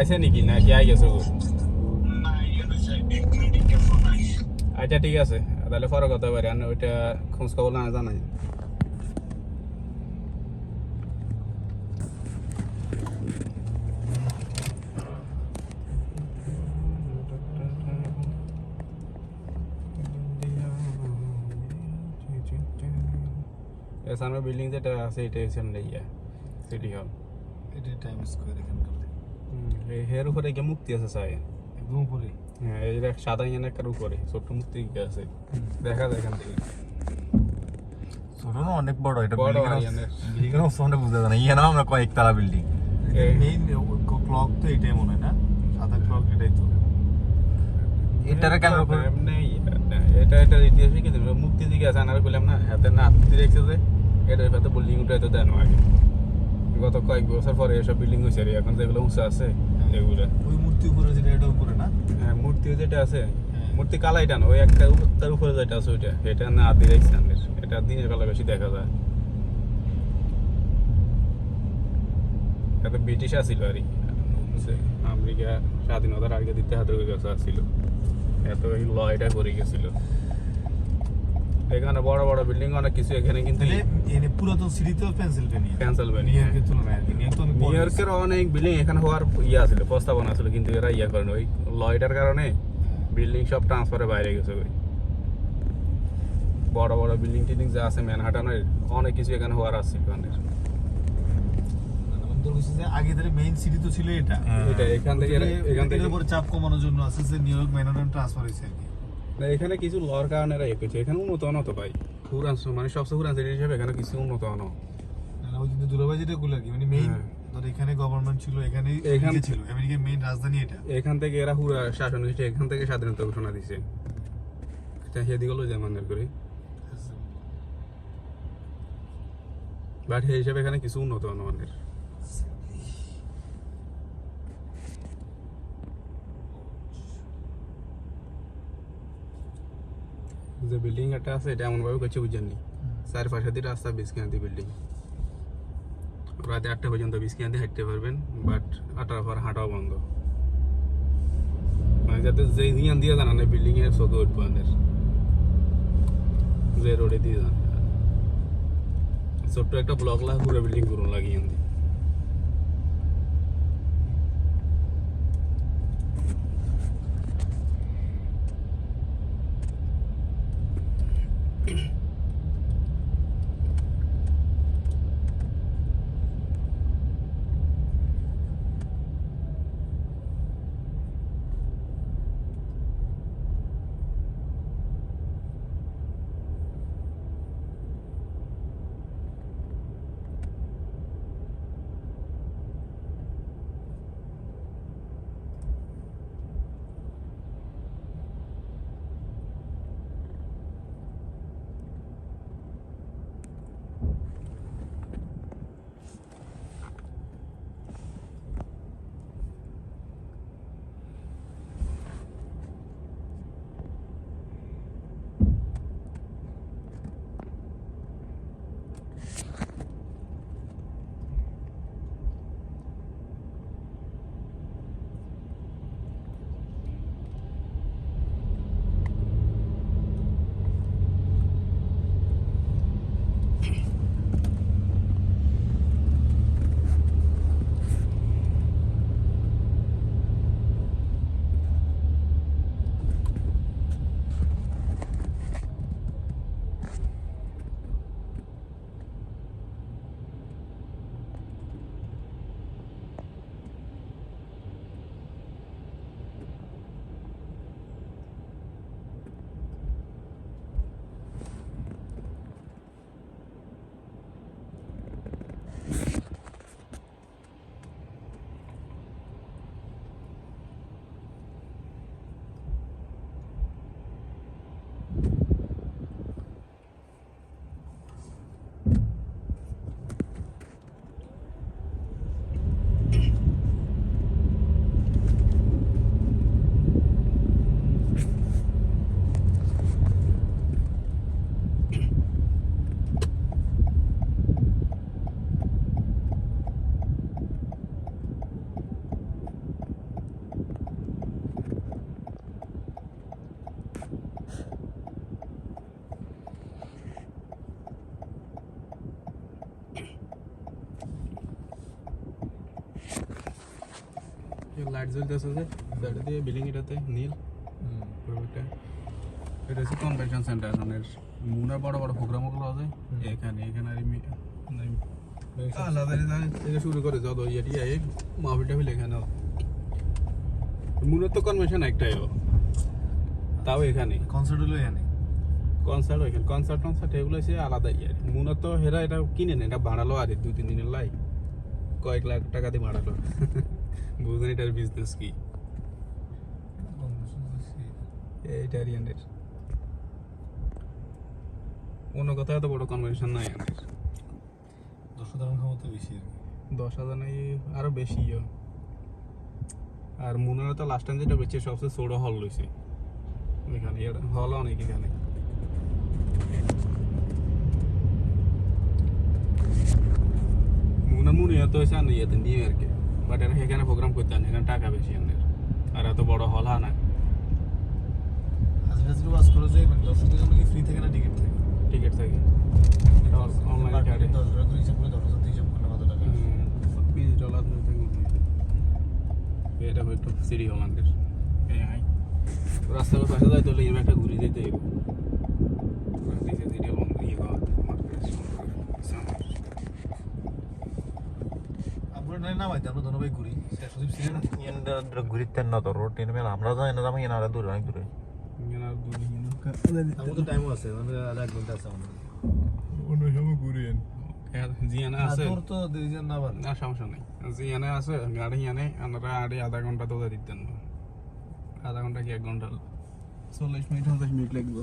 আইছে নাকি না কি আই গেছে গো? আচ্ছা ঠিক আছে তাহলে পরে কথা পারি আর ওইটা খোঁজ খবর না জানাই এর সামনে বিল্ডিং যেটা আছে এটা হচ্ছে ইয়া সিটি হল এটা টাইম স্কোয়ার এখানকার এই হের উপরে গিয়ে মুক্তি আছে চাই। একদম উপরে। হ্যাঁ এই সাদা ইয়ান একটা উপরে ছোট্ট মুক্তি আছে। দেখা যায় এখান থেকে। ছোট না অনেক বড় এটা বিল্ডিং। এর যায় না। ইয়ে না আমরা কয়েকতলা বিল্ডিং মেইন ক্লক তো এটাই মনে হয় না? সাদা ক্লক এটাই তো। এটারে কেন এমনি এটা এটা ইতিহাসে কি মুক্তি দিকে আছে আনার বললাম না হাতে না হাতে দেখছে যে এটা এবার বিল্ডিং উঠে তো দেন আগে। গত কয়েক বছর পরে এসব বিল্ডিং হয়েছে এখন যেগুলো উঁচু আছে এগুলো। ওই মূর্তি উপরে যেটা এটা উপরে না? হ্যাঁ মূর্তি যেটা আছে মূর্তি কালা এটা না ওই একটা তার উপরে যেটা আছে ওইটা এটা না আদি আমাদের এটা দিনের বেলা বেশি দেখা যায়। এটা ব্রিটিশ আসিল আর কি। সে আমেরিকা স্বাধীনতার আগে দিতে হাতের কাছে আসছিল এত এই ল এটা করে গেছিল। এখানে বড় বড় বিল্ডিং অনেক কিছু এখানে কিন্তু পুরাতন সিটি তো পেন্সিলভেনিয়া পেনসিলভেনিয়া নিউ ইয়র্কের অনেক বিল্ডিং এখানে হওয়ার ইয়ে ছিল প্রস্তাবনা ছিল কিন্তু এরা ইয়া করেন। ওই ল এটার কারণে বিল্ডিং সব ট্রান্সফারে বাইরে গেছে ওই। বড় বড় বিল্ডিং টিল্ডিং যা আছে ম্যানহাটানের অনেক কিছু এখানে হওয়ার আছে কাছে যে আগে তাহলে মেইন সিটি তো ছিল এটা। এটা এখান থেকে এখান থেকে চাপ কমানোর জন্য আছে যে নিউ ইয়র্ক ম্যানহাটন ট্রান্সফার হয়েছে আর কি। না, এখানে কিছু লর কারণে এরা ইয়ে করছে। এখানে উন্নত হনো তো ভাই। পুরান মানে সবচেয়ে সিটি হিসেবে এখানে কিছু উন্নত হনো। না, ওই কিন্তু দুলাভাই যেটা গুলো কি মানে মেইন হ্যাঁ। ধর এখানে গভর্নমেন্ট ছিল এখানে এখান- এখানে ছিল আমেরিকার মেইন রাজধানী এটা। এখান থেকে এরা পুরা শাসন হয়েছে এখান থেকে স্বাধীনতা ঘোষণা দিছে। সেদিকে যেমন করে। বাট সেই হিসাবে এখানে কিছু উন্নত মানের যে বিল্ডিং একটা আছে, এটা এমন ভাবে করছে বুঝছেননি চার পাশে দিয়ে রাস্তা বিশ কিনা দিয়ে বিল্ডিং রাতে আটটা পর্যন্ত বিশ কিনা হাঁটতে পারবেন বাট আটটার পর হাঁটাও বন্ধ। মানে যাতে যে দিয়ান দিয়ে জানা না বিল্ডিং এর চোখে আমাদের যে রোডে দিয়ে যান। ছোট্ট একটা ব্লক লাগ পুরো বিল্ডিং করুন লাগিয়ে আনতে লাইট জ্বলতেছে যে সাইডে দিয়ে বিল্ডিং এটাতে নীল এটা হচ্ছে কনভেনশন সেন্টার মানে মুনার বড় বড় প্রোগ্রামগুলো আছে এখানে এখানে আর মানে আলাদা থেকে শুরু করে যত ইয়ে টিয়ে এই মাহফিল টাফিল এখানে মুনার তো কনভেনশন একটাই ও। তাও এখানে। কনসার্ট হলো এখানে। কনসার্ট ওইখানে কনসার্ট টনসার্ট এগুলো হচ্ছে আলাদা ইয়ে মুনার তো হেরা এটা কিনে নেই এটা ভাড়ালো আর দু তিন দিনের লাই। কয়েক লাখ টাকা দিয়ে ভাড়ালো বুঝলেন এটার বিজনেস কি? এইটা আরিয়ানের অন্য কোথাও এত বড় কনভেনশন নাই আমাদের দশ ধারণ ক্ষমতা বেশি আর কি। দশ হাজার নাই আরও বেশি আর মুনারে তো লাস্ট টাইম যেটা বেচে সবচেয়ে ছোট হল লইছে। ওইখানে হল অনেক এখানে। মুনার মুনি এত হয়েছে আর ইয়েতে নিউ ইয়র্কে বাট এরা এখানে প্রোগ্রাম করতে আনে এখানে টাকা বেশি আমাদের আর এত বড় হল হয় না? হাজার হাজার বাস করে যে মানে দর্শকদের জন্য কি ফ্রি থাকে না টিকিট থাকে? টিকিট থাকে। অনলাইন কার্ডে দশ করে হিসাব করে দশ হাজার হিসাব করলে কত টাকা? বিশ ডলার এটা একটু সিটি হলান্ডের রাস্তার পাশে যাই তো এরকম একটা ঘুরে যেতে হইব। ইয়ে নাই না দোনো ঘুরি। সচিব ছিলেন ঘুরিতেন না। তো রোড টেনে মেলা। আমরা যাই না যাব এনারা দূরে অনেক দূরে। আমার তো টাইমও আছে মানে আর এক ঘণ্টা আছে আমাদের। অন্য সময় ঘুরে জিয়ানা আছে। তোর তো দুইজন না পারে না সমস্যা নেই। জিয়ানে আছে গাড়ি ইয়ানে আমরা আড়ে আধা ঘণ্টা তো দিতেন না। আধা ঘণ্টা কি এক ঘণ্টা? চল্লিশ মিনিট পঞ্চাশ মিনিট লাগবে।